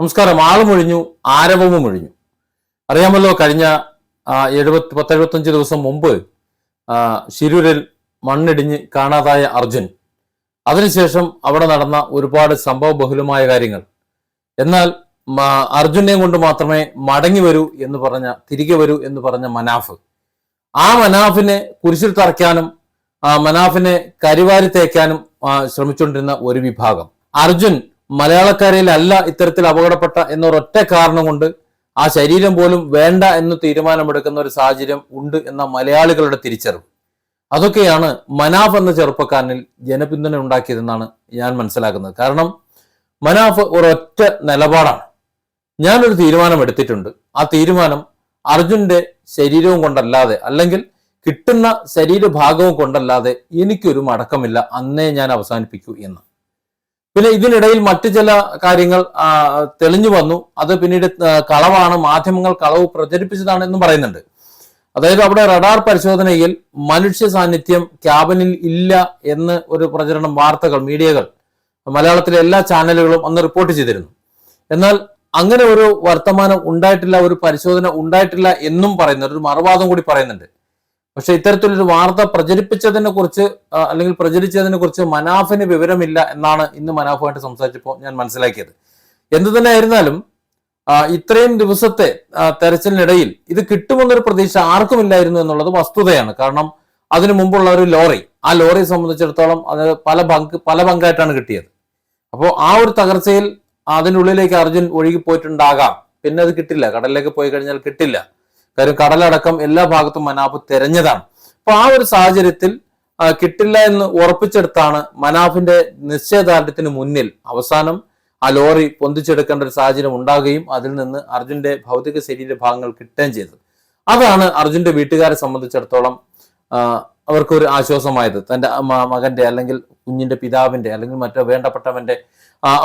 നമസ്കാരം. ആളുമൊഴിഞ്ഞു ആരവവും ഒഴിഞ്ഞു. അറിയാമല്ലോ കഴിഞ്ഞ എഴുപത്തി പത്തെഴുപത്തഞ്ച് ദിവസം മുമ്പ് ശിരൂരിൽ മണ്ണിടിഞ്ഞ് കാണാതായ അർജുൻ. അതിനുശേഷം അവിടെ നടന്ന ഒരുപാട് സംഭവ ബഹുലമായ കാര്യങ്ങൾ. എന്നാൽ അർജുനെയും അർജുനെ കൊണ്ട് മാത്രമേ മടങ്ങി വരൂ എന്ന് പറഞ്ഞ തിരികെ വരൂ എന്ന് പറഞ്ഞ മനാഫ്. ആ മനാഫിനെ കുരിശിൽ തറയ്ക്കാനും മനാഫിനെ കരിവാരി തേക്കാനും ശ്രമിച്ചുകൊണ്ടിരുന്ന ഒരു വിഭാഗം. അർജുൻ മലയാളക്കരയിലല്ല ഇത്തരത്തിൽ അപകടപ്പെട്ട എന്നൊരൊറ്റ കാരണം കൊണ്ട് ആ ശരീരം പോലും വേണ്ട എന്ന് തീരുമാനമെടുക്കുന്ന ഒരു സാഹചര്യം ഉണ്ട് എന്ന മലയാളികളുടെ തിരിച്ചറിവ്. അതൊക്കെയാണ് മനാഫ് എന്ന ചെറുപ്പക്കാരനിൽ ജനപിന്തുണ ഉണ്ടാക്കിയതെന്നാണ് ഞാൻ മനസ്സിലാക്കുന്നത്. കാരണം മനാഫ് ഒരൊറ്റ നിലപാടാണ്. ഞാനൊരു തീരുമാനം എടുത്തിട്ടുണ്ട് ആ തീരുമാനം അർജുന്റെ ശരീരവും കൊണ്ടല്ലാതെ അല്ലെങ്കിൽ കിട്ടുന്ന ശരീരഭാഗവും കൊണ്ടല്ലാതെ എനിക്കൊരു മടക്കമില്ല. അന്നേ ഞാൻ അവസാനിപ്പിക്കൂ എന്ന്. പിന്നെ ഇതിനിടയിൽ മറ്റു ചില കാര്യങ്ങൾ തെളിഞ്ഞു വന്നു. അത് പിന്നീട് കളവാണ് മാധ്യമങ്ങൾ കളവ് പ്രചരിപ്പിച്ചതാണ് എന്നും പറയുന്നുണ്ട്. അതായത് അവിടെ റഡാർ പരിശോധനയിൽ മനുഷ്യ സാന്നിധ്യം ക്യാബിനിൽ ഇല്ല എന്ന് ഒരു പ്രചരണം വാർത്തകൾ മീഡിയകൾ മലയാളത്തിലെ എല്ലാ ചാനലുകളും അന്ന് റിപ്പോർട്ട് ചെയ്തിരുന്നു. എന്നാൽ അങ്ങനെ ഒരു വർത്തമാനം ഉണ്ടായിട്ടില്ല ഒരു പരിശോധന ഉണ്ടായിട്ടില്ല എന്നും പറയുന്നുണ്ട് ഒരു മറുവാദം കൂടി പറയുന്നുണ്ട്. പക്ഷെ ഇത്തരത്തിലൊരു വാർത്ത പ്രചരിപ്പിച്ചതിനെ കുറിച്ച് അല്ലെങ്കിൽ പ്രചരിച്ചതിനെ കുറിച്ച് മനാഫിന് വിവരമില്ല എന്നാണ് ഇന്ന് മനാഫുമായിട്ട് സംസാരിച്ചപ്പോൾ ഞാൻ മനസ്സിലാക്കിയത്. എന്തു തന്നെ ആയിരുന്നാലും ഇത്രയും ദിവസത്തെ തെരച്ചിലിനിടയിൽ ഇത് കിട്ടുമെന്നൊരു പ്രതീക്ഷ ആർക്കുമില്ലായിരുന്നു എന്നുള്ളത് വസ്തുതയാണ്. കാരണം അതിനു മുമ്പുള്ള ഒരു ലോറി ആ ലോറിയെ സംബന്ധിച്ചിടത്തോളം അത് പല ബങ്ക് പല ബങ്കായിട്ടാണ് കിട്ടിയത്. അപ്പോൾ ആ ഒരു തകർച്ചയിൽ അതിനുള്ളിലേക്ക് അർജുൻ ഒഴുകി പോയിട്ടുണ്ടാകാം പിന്നെ അത് കിട്ടില്ല. കടലിലേക്ക് പോയി കഴിഞ്ഞാൽ കിട്ടില്ല. കാര്യം കടലടക്കം എല്ലാ ഭാഗത്തും മനാഫ് തെരഞ്ഞതാണ്. അപ്പൊ ആ ഒരു സാഹചര്യത്തിൽ കിട്ടില്ല എന്ന് ഉറപ്പിച്ചെടുത്താണ് മനാഫിന്റെ നിശ്ചയദാർഢ്യത്തിന് മുന്നിൽ അവസാനം ആ ലോറി പൊന്തിച്ചെടുക്കേണ്ട ഒരു സാഹചര്യം ഉണ്ടാകുകയും അതിൽ നിന്ന് അർജുന്റെ ഭൗതിക ശരീര ഭാഗങ്ങൾ കിട്ടുകയും ചെയ്തത്. അതാണ് അർജുന്റെ വീട്ടുകാരെ സംബന്ധിച്ചിടത്തോളം അവർക്ക് അവർക്കൊരു ആശ്വാസമായത്. തന്റെ മകന്റെ അല്ലെങ്കിൽ കുഞ്ഞിന്റെ പിതാവിന്റെ അല്ലെങ്കിൽ മറ്റോ വേണ്ടപ്പെട്ടവന്റെ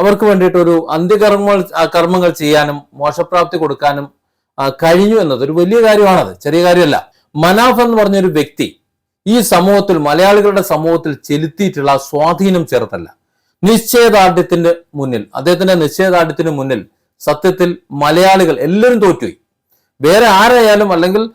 അവർക്ക് വേണ്ടിയിട്ട് ഒരു അന്ത്യകർമ്മങ്ങൾ കർമ്മങ്ങൾ ചെയ്യാനും മോശപ്രാപ്തി കൊടുക്കാനും കഴിഞ്ഞു എന്നത് ഒരു വലിയ കാര്യമാണത്. ചെറിയ കാര്യമല്ല. മനാഫ് എന്ന് പറഞ്ഞൊരു വ്യക്തി ഈ സമൂഹത്തിൽ മലയാളികളുടെ സമൂഹത്തിൽ ചെലുത്തിയിട്ടുള്ള സ്വാധീനം ചെറുതല്ല. നിശ്ചയദാർഢ്യത്തിന്റെ മുന്നിൽ അദ്ദേഹത്തിന്റെ നിശ്ചയദാർഢ്യത്തിന് മുന്നിൽ സത്യത്തിൽ മലയാളികൾ എല്ലാവരും തോറ്റുപോയി. വേറെ ആരായാലും അല്ലെങ്കിൽ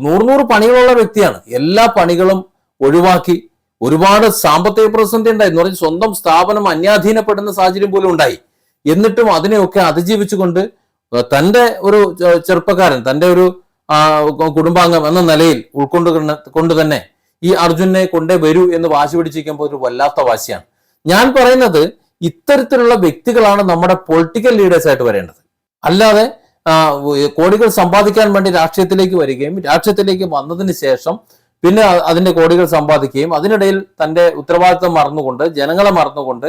നൂറ് നൂറ് പണികളുള്ള വ്യക്തിയാണ്. എല്ലാ പണികളും ഒഴിവാക്കി ഒരുപാട് സാമ്പത്തിക പ്രതിസന്ധി ഉണ്ടായി. എന്ന് പറഞ്ഞാൽ സ്വന്തം സ്ഥാപനം അന്യാധീനപ്പെടുന്ന സാഹചര്യം പോലും ഉണ്ടായി. എന്നിട്ടും അതിനെയൊക്കെ അതിജീവിച്ചുകൊണ്ട് തന്റെ ഒരു ചെറുപ്പക്കാരൻ തന്റെ ഒരു കുടുംബാംഗം എന്ന നിലയിൽ ഉൾക്കൊണ്ട് കൊണ്ട് തന്നെ ഈ അർജുനെ കൊണ്ടേ വരൂ എന്ന് വാശി പിടിച്ചിരിക്കുമ്പോൾ ഒരു വല്ലാത്ത വാശിയാണ്. ഞാൻ പറയുന്നത് ഇത്തരത്തിലുള്ള വ്യക്തികളാണ് നമ്മുടെ പൊളിറ്റിക്കൽ ലീഡേഴ്സ് ആയിട്ട് വരേണ്ടത്. അല്ലാതെ കോടികൾ സമ്പാദിക്കാൻ വേണ്ടി രാഷ്ട്രീയത്തിലേക്ക് വരികയും രാഷ്ട്രീയത്തിലേക്ക് വന്നതിന് ശേഷം പിന്നെ അതിന്റെ കോടികൾ സമ്പാദിക്കുകയും അതിനിടയിൽ തന്റെ ഉത്തരവാദിത്വം മറന്നുകൊണ്ട് ജനങ്ങളെ മറന്നുകൊണ്ട്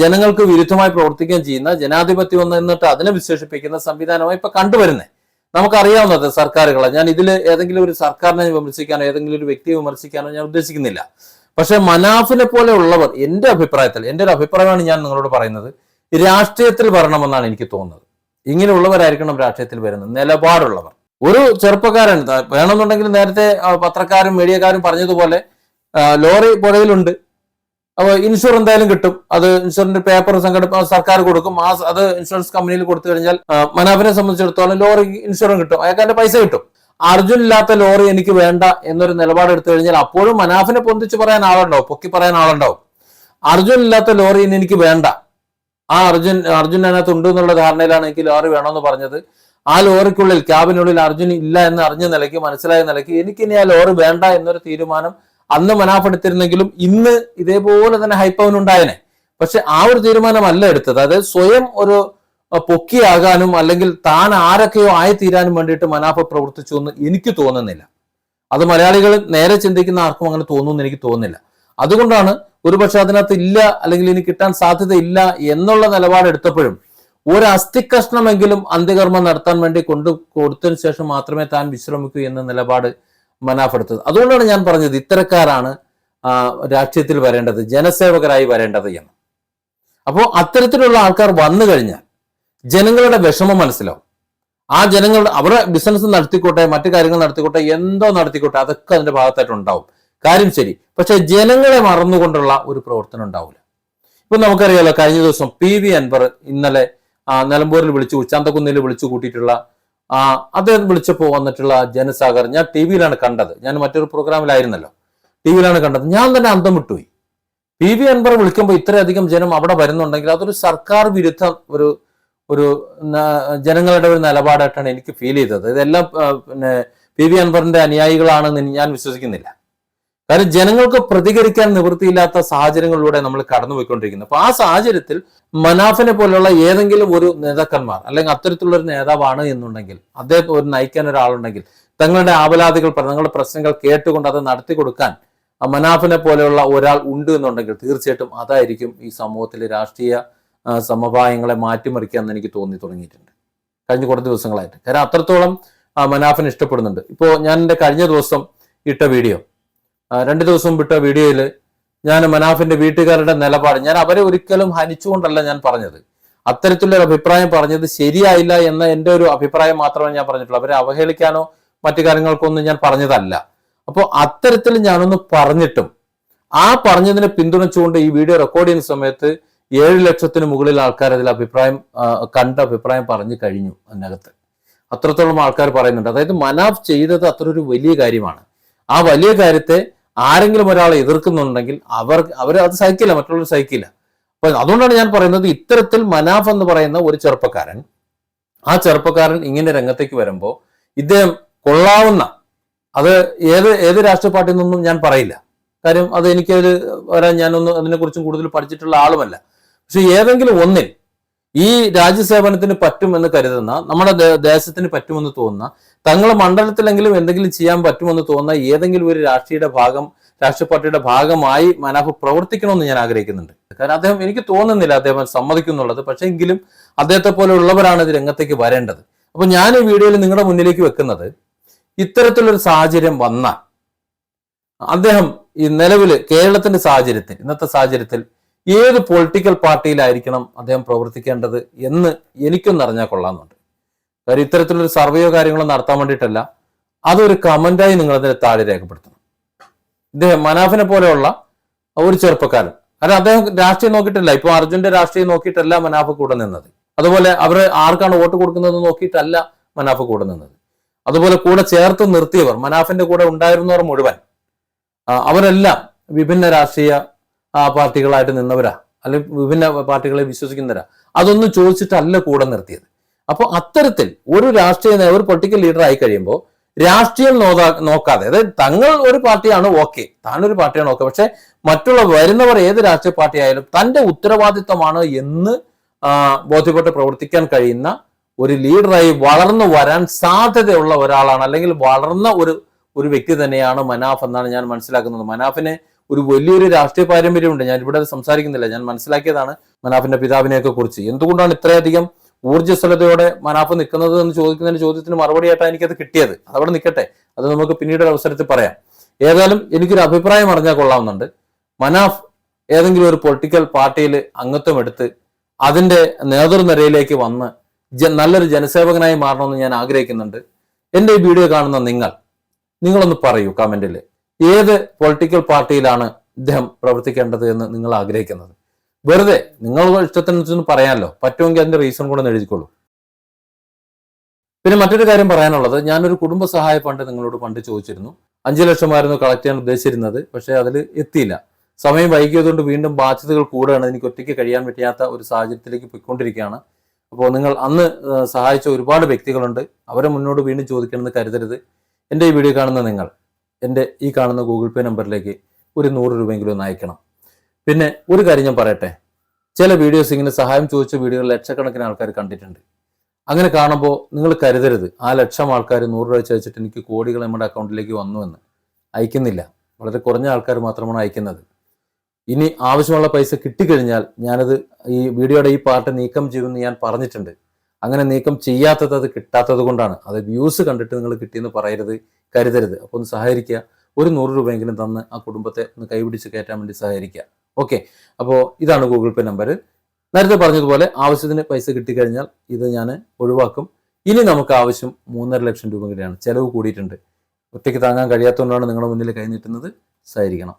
ജനങ്ങൾക്ക് വിരുദ്ധമായി പ്രവർത്തിക്കുകയും ചെയ്യുന്ന ജനാധിപത്യം എന്ന് എന്നിട്ട് അതിനെ വിശേഷിപ്പിക്കുന്ന സംവിധാനമായി ഇപ്പൊ കണ്ടുവരുന്നത് നമുക്കറിയാവുന്നത് സർക്കാരുകളെ. ഞാൻ ഇതിൽ ഏതെങ്കിലും ഒരു സർക്കാരിനെ വിമർശിക്കാനോ ഏതെങ്കിലും ഒരു വ്യക്തിയെ വിമർശിക്കാനോ ഞാൻ ഉദ്ദേശിക്കുന്നില്ല. പക്ഷെ മനാഫിനെ പോലെ ഉള്ളവർ എന്റെ അഭിപ്രായത്തിൽ എന്റെ ഒരു അഭിപ്രായമാണ് ഞാൻ നിങ്ങളോട് പറയുന്നത് രാഷ്ട്രീയത്തിൽ വരണമെന്നാണ് എനിക്ക് തോന്നുന്നത്. ഇങ്ങനെയുള്ളവരായിരിക്കണം രാഷ്ട്രീയത്തിൽ വരുന്നത് നിലപാടുള്ളവർ. ഒരു ചെറുപ്പക്കാരൻ വേണമെന്നുണ്ടെങ്കിൽ നേരത്തെ പത്രക്കാരും മീഡിയക്കാരും പറഞ്ഞതുപോലെ ലോറി പുഴയിലുണ്ട്. അപ്പോൾ ഇൻഷുർ എന്തായാലും കിട്ടും. അത് ഇൻഷുറിന്റെ പേപ്പർ സംഘടിപ്പ സർക്കാർ കൊടുക്കും. ആ അത് ഇൻഷുറൻസ് കമ്പനിയിൽ കൊടുത്തു കഴിഞ്ഞാൽ മനാഫിനെ സംബന്ധിച്ചിടത്തോളം ലോറി ഇൻഷുറൻസ് കിട്ടും. അയാൾക്ക് അതിന്റെ പൈസ കിട്ടും. അർജുൻ ഇല്ലാത്ത ലോറി എനിക്ക് വേണ്ട എന്നൊരു നിലപാട് എടുത്തു കഴിഞ്ഞാൽ അപ്പോഴും മനാഫിനെ പൊന്തിച്ച് പറയാൻ ആളുണ്ടാവും. പൊക്കി പറയാൻ ആളുണ്ടാവും. അർജുൻ ഇല്ലാത്ത ലോറി ഇനി എനിക്ക് വേണ്ട. ആ അർജുൻ അർജുൻ അതിനകത്ത് ഉണ്ട് എന്നുള്ള ധാരണയിലാണ് എനിക്ക് ലോറി വേണമെന്ന് പറഞ്ഞത്. ആ ലോറിക്കുള്ളിൽ ക്യാബിനുള്ളിൽ അർജുൻ ഇല്ല എന്ന് അറിഞ്ഞ നിലയ്ക്ക് മനസ്സിലായ നിലയ്ക്ക് എനിക്കിനി ആ ലോറി വേണ്ട എന്നൊരു തീരുമാനം അന്ന് മനാഫെടുത്തിരുന്നെങ്കിലും ഇന്ന് ഇതേപോലെ തന്നെ ഹൈപ്പവൻ ഉണ്ടായനെ. പക്ഷെ ആ ഒരു തീരുമാനമല്ല എടുത്തത്. അതായത് സ്വയം ഒരു പൊക്കിയാകാനും അല്ലെങ്കിൽ താൻ ആരൊക്കെയോ ആയിത്തീരാനും വേണ്ടിയിട്ട് മനാഫ് പ്രവർത്തിച്ചു എന്ന് എനിക്ക് തോന്നുന്നില്ല. അത് മലയാളികൾ നേരെ ചിന്തിക്കുന്ന ആർക്കും അങ്ങനെ തോന്നുമെന്ന് എനിക്ക് തോന്നുന്നില്ല. അതുകൊണ്ടാണ് ഒരുപക്ഷെ അതിനകത്ത് ഇല്ല അല്ലെങ്കിൽ ഇനി കിട്ടാൻ സാധ്യതയില്ല എന്നുള്ള നിലപാടെടുത്തപ്പോഴും ഒരു അസ്ഥികഷ്ണമെങ്കിലും അന്ത്യകർമ്മം നടത്താൻ വേണ്ടി കൊണ്ടു കൊടുത്തതിന് ശേഷം മാത്രമേ താൻ വിശ്രമിക്കൂ എന്ന നിലപാട് മനാഫ് എടുത്തത് അതുകൊണ്ടാണ് ഞാൻ പറഞ്ഞത് ഇത്തരക്കാരാണ് രാഷ്ട്രീയത്തിൽ വരേണ്ടത് ജനസേവകരായി വരേണ്ടത് എന്ന്. അപ്പോൾ അത്തരത്തിലുള്ള ആൾക്കാർ വന്നു കഴിഞ്ഞാൽ ജനങ്ങളുടെ വിഷമം മനസ്സിലാവും. ആ ജനങ്ങളുടെ അവരുടെ ബിസിനസ് നടത്തിക്കോട്ടെ മറ്റു കാര്യങ്ങൾ നടത്തിക്കോട്ടെ എന്തോ നടത്തിക്കോട്ടെ അതൊക്കെ അതിന്റെ ഭാഗത്തായിട്ട് ഉണ്ടാവും. കാര്യം ശരി പക്ഷെ ജനങ്ങളെ മറന്നുകൊണ്ടുള്ള ഒരു പ്രവർത്തനം ഉണ്ടാവില്ല. ഇപ്പൊ നമുക്കറിയാലോ കഴിഞ്ഞ ദിവസം പി വി അൻവർ ഇന്നലെ നിലമ്പൂരിൽ വിളിച്ചു ഉച്ചാന്തക്കുന്നിൽ വിളിച്ചു കൂട്ടിയിട്ടുള്ള അദ്ദേഹം വിളിച്ചപ്പോൾ വന്നിട്ടുള്ള ജനസാഗർ ഞാൻ ടി വിയിലാണ് കണ്ടത്. ഞാൻ മറ്റൊരു പ്രോഗ്രാമിലായിരുന്നല്ലോ. ടി വിയിലാണ് കണ്ടത്. ഞാൻ തന്നെ അന്തം വിട്ടുപോയി. പി വി അൻവർ വിളിക്കുമ്പോൾ ഇത്രയധികം ജനം അവിടെ വരുന്നുണ്ടെങ്കിൽ അതൊരു സർക്കാർ വിരുദ്ധ ഒരു ഒരു ജനങ്ങളുടെ ഒരു നിലപാടായിട്ടാണ് എനിക്ക് ഫീൽ ചെയ്തത്. ഇതെല്ലാം പിന്നെ പി വി അൻവറിന്റെ അനുയായികളാണെന്ന് ഞാൻ വിശ്വസിക്കുന്നില്ല. കാര്യം ജനങ്ങൾക്ക് പ്രതികരിക്കാൻ നിവൃത്തിയില്ലാത്ത സാഹചര്യങ്ങളിലൂടെ നമ്മൾ കടന്നുപോയിക്കൊണ്ടിരിക്കുന്നത് അപ്പൊ ആ സാഹചര്യത്തിൽ മനാഫിനെ പോലുള്ള ഏതെങ്കിലും ഒരു നേതാക്കന്മാർ അല്ലെങ്കിൽ അത്തരത്തിലുള്ള ഒരു നേതാവാണ് എന്നുണ്ടെങ്കിൽ അദ്ദേഹം ഒരു നയിക്കാൻ ഒരാളുണ്ടെങ്കിൽ തങ്ങളുടെ ആവലാതികൾ തങ്ങളുടെ പ്രശ്നങ്ങൾ കേട്ടുകൊണ്ട് അത് നടത്തി കൊടുക്കാൻ ആ മനാഫിനെ പോലെയുള്ള ഒരാൾ ഉണ്ട് എന്നുണ്ടെങ്കിൽ തീർച്ചയായിട്ടും അതായിരിക്കും ഈ സമൂഹത്തിലെ രാഷ്ട്രീയ സമവായങ്ങളെ മാറ്റിമറിക്കാന്ന് എനിക്ക് തോന്നി തുടങ്ങിയിട്ടുണ്ട്. കഴിഞ്ഞ കുറച്ച് ദിവസങ്ങളായിട്ട്. കാരണം അത്രത്തോളം മനാഫിനെ ഇഷ്ടപ്പെടുന്നുണ്ട്. ഇപ്പോൾ ഞാൻ എന്റെ കഴിഞ്ഞ ദിവസം ഇട്ട വീഡിയോ രണ്ട് ദിവസം വിട്ട വീഡിയോയിൽ ഞാൻ മനാഫിന്റെ വീട്ടുകാരുടെ നിലപാട് ഞാൻ അവരെ ഒരിക്കലും ഹനിച്ചുകൊണ്ടല്ല ഞാൻ പറഞ്ഞത്. അത്തരത്തിലൊരു അഭിപ്രായം പറഞ്ഞത് ശരിയായില്ല എന്ന എന്റെ ഒരു അഭിപ്രായം മാത്രമേ ഞാൻ പറഞ്ഞിട്ടുള്ളൂ അവരെ അവഹേളിക്കാനോ മറ്റു കാര്യങ്ങൾക്കൊന്നും ഞാൻ പറഞ്ഞതല്ല. അപ്പോൾ അത്തരത്തിൽ ഞാനൊന്ന് പറഞ്ഞിട്ടും ആ പറഞ്ഞതിനെ പിന്തുണച്ചുകൊണ്ട് ഈ വീഡിയോ റെക്കോർഡ് ചെയ്യുന്ന സമയത്ത് ഏഴ് ലക്ഷത്തിന് മുകളിൽ ആൾക്കാർ അതിൽ അഭിപ്രായം കണ്ട അഭിപ്രായം പറഞ്ഞു കഴിഞ്ഞു അതിനകത്ത്. അത്രത്തോളം ആൾക്കാർ പറയുന്നുണ്ട്. അതായത് മനാഫ് ചെയ്തത് അത്ര ഒരു വലിയ കാര്യമാണ്. ആ വലിയ കാര്യത്തെ ആരെങ്കിലും ഒരാളെ എതിർക്കുന്നുണ്ടെങ്കിൽ അവർ അവർ അത് സഹിക്കില്ല മറ്റുള്ളവർ സഹിക്കില്ല. അപ്പൊ അതുകൊണ്ടാണ് ഞാൻ പറയുന്നത് ഇത്തരത്തിൽ മനാഫ് എന്ന് പറയുന്ന ഒരു ചെറുപ്പക്കാരൻ ആ ചെറുപ്പക്കാരൻ ഇങ്ങനെ രംഗത്തേക്ക് വരുമ്പോൾ ഇദ്ദേഹം കൊള്ളാവുന്ന അത് ഏത് ഏത് രാഷ്ട്രീയ പാർട്ടിയിൽ നിന്നും ഞാൻ പറയില്ല. കാര്യം അത് എനിക്കത് വരാൻ ഞാനൊന്നും അതിനെക്കുറിച്ചും കൂടുതൽ പഠിച്ചിട്ടുള്ള ആളുമല്ല. പക്ഷെ ഏതെങ്കിലും ഒന്നിൽ ഈ രാജ്യസേവനത്തിന് പറ്റുമെന്ന് കരുതുന്ന നമ്മുടെ ദേശത്തിന് പറ്റുമെന്ന് തോന്നുന്ന തങ്ങളെ മണ്ഡലത്തിലെങ്കിലും എന്തെങ്കിലും ചെയ്യാൻ പറ്റുമെന്ന് തോന്നുന്ന ഏതെങ്കിലും ഒരു രാഷ്ട്രീയ ഭാഗം രാഷ്ട്രീയ പാർട്ടിയുടെ ഭാഗമായി മനാഫ് പ്രവർത്തിക്കണമെന്ന് ഞാൻ ആഗ്രഹിക്കുന്നുണ്ട്. കാരണം അദ്ദേഹം എനിക്ക് തോന്നുന്നില്ല അദ്ദേഹം സമ്മതിക്കുന്നുള്ളത്. പക്ഷേ എങ്കിലും അദ്ദേഹത്തെ പോലെ ഉള്ളവരാണ് ഇത് രംഗത്തേക്ക് വരേണ്ടത്. അപ്പൊ ഞാൻ ഈ വീഡിയോയിൽ നിങ്ങളുടെ മുന്നിലേക്ക് വെക്കുന്നത് ഇത്തരത്തിലൊരു സാഹചര്യം വന്നാൽ അദ്ദേഹം ഈ നിലവിൽ കേരളത്തിന്റെ സാഹചര്യത്തിൽ ഇന്നത്തെ സാഹചര്യത്തിൽ ഏത് പൊളിറ്റിക്കൽ പാർട്ടിയിലായിരിക്കണം അദ്ദേഹം പ്രവർത്തിക്കേണ്ടത് എന്ന് എനിക്കൊന്ന് അറിഞ്ഞാൽ കൊള്ളാമെന്നുണ്ട്. കാര്യം ഇത്തരത്തിലൊരു സർവേയോ കാര്യങ്ങളോ നടത്താൻ വേണ്ടിയിട്ടല്ല അതൊരു കമന്റായി നിങ്ങൾ അതിനെ താഴെ രേഖപ്പെടുത്തണം. ഇദ്ദേഹം മനാഫിനെ പോലെയുള്ള ഒരു ചെറുപ്പക്കാരൻ. കാരണം അദ്ദേഹം രാഷ്ട്രീയം നോക്കിയിട്ടല്ല ഇപ്പൊ അർജുന്റെ രാഷ്ട്രീയം നോക്കിയിട്ടല്ല മനാഫ് കൂടെ നിന്നത്. അതുപോലെ അവർ ആർക്കാണ് വോട്ട് കൊടുക്കുന്നത് നോക്കിയിട്ടല്ല മനാഫ് കൂടെ നിന്നത്. അതുപോലെ കൂടെ ചേർത്ത് നിർത്തിയവർ മനാഫിന്റെ കൂടെ ഉണ്ടായിരുന്നവർ മുഴുവൻ അവരെല്ലാം വിഭിന്ന രാഷ്ട്രീയ പാർട്ടികളായിട്ട് നിന്നവരാ. അല്ലെങ്കിൽ വിഭിന്ന പാർട്ടികളെ വിശ്വസിക്കുന്നവരാ. അതൊന്നും ചോദിച്ചിട്ടല്ല കൂടെ നിർത്തിയത്. അപ്പോൾ അത്തരത്തിൽ ഒരു രാഷ്ട്രീയ ഒരു പൊളിറ്റിക്കൽ ലീഡർ ആയി കഴിയുമ്പോൾ രാഷ്ട്രീയം നോതാ നോക്കാതെ അതായത് തങ്ങൾ ഒരു പാർട്ടിയാണ് ഓക്കെ താനൊരു പാർട്ടിയാണ് ഓക്കെ പക്ഷെ മറ്റുള്ള വരുന്നവർ ഏത് രാഷ്ട്രീയ പാർട്ടി ആയാലും തന്റെ ഉത്തരവാദിത്തമാണ് എന്ന് ബോധ്യപ്പെട്ട് പ്രവർത്തിക്കാൻ കഴിയുന്ന ഒരു ലീഡറായി വളർന്നു വരാൻ സാധ്യതയുള്ള ഒരാളാണ്. അല്ലെങ്കിൽ വളർന്ന ഒരു ഒരു വ്യക്തി തന്നെയാണ് മനാഫ് എന്നാണ് ഞാൻ മനസ്സിലാക്കുന്നത്. മനാഫിന് ഒരു വലിയൊരു രാഷ്ട്രീയ പാരമ്പര്യമുണ്ട്. ഞാൻ ഇവിടെ സംസാരിക്കുന്നില്ല. ഞാൻ മനസ്സിലാക്കിയതാണ് മനാഫിന്റെ പിതാവിനെയൊക്കെ കുറിച്ച്. എന്തുകൊണ്ടാണ് ഇത്രയധികം ഊർജസ്വലതയോടെ മനാഫ് നിൽക്കുന്നത് എന്ന് ചോദിക്കുന്നതിന് ചോദ്യത്തിന് മറുപടിയായിട്ടാണ് എനിക്കത് കിട്ടിയത്. അതവിടെ നിൽക്കട്ടെ. അത് നമുക്ക് പിന്നീട് ഒരു അവസരത്തിൽ പറയാം. ഏതായാലും എനിക്കൊരു അഭിപ്രായം അറിഞ്ഞാൽ കൊള്ളാവുന്നുണ്ട്. മനാഫ് ഏതെങ്കിലും ഒരു പൊളിറ്റിക്കൽ പാർട്ടിയിൽ അംഗത്വം എടുത്ത് അതിന്റെ നേതൃനിരയിലേക്ക് വന്ന് ജ- നല്ലൊരു ജനസേവകനായി മാറണമെന്ന് ഞാൻ ആഗ്രഹിക്കുന്നുണ്ട്. എന്റെ ഈ വീഡിയോ കാണുന്ന നിങ്ങൾ നിങ്ങളൊന്ന് പറയൂ കമന്റിൽ ഏത് പൊളിറ്റിക്കൽ പാർട്ടിയിലാണ് ഇദ്ദേഹം പ്രവർത്തിക്കേണ്ടത് എന്ന് നിങ്ങൾ ആഗ്രഹിക്കുന്നത്? വെറുതെ നിങ്ങൾ ഇഷ്ടത്തിനനുസരിച്ച് പറയാമല്ലോ. പറ്റുമെങ്കിൽ അതിന്റെ റീസൺ കൂടെ എഴുതിക്കോളൂ. പിന്നെ മറ്റൊരു കാര്യം പറയാനുള്ളത് ഞാനൊരു കുടുംബ സഹായ ഫണ്ട് നിങ്ങളോട് പണ്ട് ചോദിച്ചിരുന്നു. അഞ്ചു ലക്ഷമായിരുന്നു കളക്ട് ചെയ്യാൻ ഉദ്ദേശിച്ചിരുന്നത് പക്ഷേ അതിൽ എത്തിയില്ല. സമയം വൈകിയതുകൊണ്ട് വീണ്ടും ബാധ്യതകൾ കൂടുകയാണ് എനിക്ക് ഒറ്റയ്ക്ക് കഴിയാൻ പറ്റാത്ത ഒരു സാഹചര്യത്തിലേക്ക് പോയിക്കൊണ്ടിരിക്കുകയാണ്. അപ്പോൾ നിങ്ങൾ അന്ന് സഹായിച്ച ഒരുപാട് വ്യക്തികളുണ്ട്. അവരെ മുന്നോട്ട് വീണ്ടും ചോദിക്കണമെന്ന് കരുതരുത്. എന്റെ ഈ വീഡിയോ കാണുന്ന നിങ്ങൾ. എന്റെ ഈ കാണുന്ന ഗൂഗിൾ പേ നമ്പറിലേക്ക് ഒരു നൂറ് രൂപയെങ്കിലും ഒന്ന് അയക്കണം. പിന്നെ ഒരു കാര്യം ഞാൻ പറയട്ടെ. ചില വീഡിയോസ് ഇങ്ങനെ സഹായം ചോദിച്ച വീഡിയോ ലക്ഷക്കണക്കിന് ആൾക്കാർ കണ്ടിട്ടുണ്ട്. അങ്ങനെ കാണുമ്പോൾ നിങ്ങൾ കരുതരുത്. ആ ലക്ഷം ആൾക്കാർ നൂറ് രൂപ ചോദിച്ചിട്ട് എനിക്ക് കോടികൾ നമ്മുടെ അക്കൗണ്ടിലേക്ക് വന്നു എന്ന് അയക്കുന്നില്ല. വളരെ കുറഞ്ഞ ആൾക്കാർ മാത്രമാണ് അയക്കുന്നത്. ഇനി ആവശ്യമുള്ള പൈസ കിട്ടിക്കഴിഞ്ഞാൽ ഞാനത് ഈ വീഡിയോയുടെ ഈ പാർട്ട് നീക്കം ചെയ്യുമെന്ന് ഞാൻ പറഞ്ഞിട്ടുണ്ട്. അങ്ങനെ നീക്കം ചെയ്യാത്തത് അത് കിട്ടാത്തത് കൊണ്ടാണ്. അത് വ്യൂസ് കണ്ടിട്ട് നിങ്ങൾ കിട്ടിയെന്ന് പറയരുത് കരുതരുത്. അപ്പോൾ ഒന്ന് സഹകരിക്കുക. ഒരു നൂറ് രൂപയെങ്കിലും തന്ന് ആ കുടുംബത്തെ ഒന്ന് കൈപിടിച്ച് കയറ്റാൻ വേണ്ടി സഹകരിക്കുക. ഓക്കെ. അപ്പോൾ ഇതാണ് ഗൂഗിൾ പേ നമ്പർ നേരത്തെ പറഞ്ഞതുപോലെ ആവശ്യത്തിന് പൈസ കിട്ടിക്കഴിഞ്ഞാൽ ഇത് ഞാൻ ഒഴിവാക്കും. ഇനി നമുക്ക് ആവശ്യം മൂന്നര ലക്ഷം രൂപ കൂടിയാണ്. ചിലവ് കൂടിയിട്ടുണ്ട്. ഒറ്റയ്ക്ക് താങ്ങാൻ കഴിയാത്തതുകൊണ്ടാണ് നിങ്ങളുടെ മുന്നിൽ കൈ നീട്ടുന്നത്. സഹകരിക്കണം.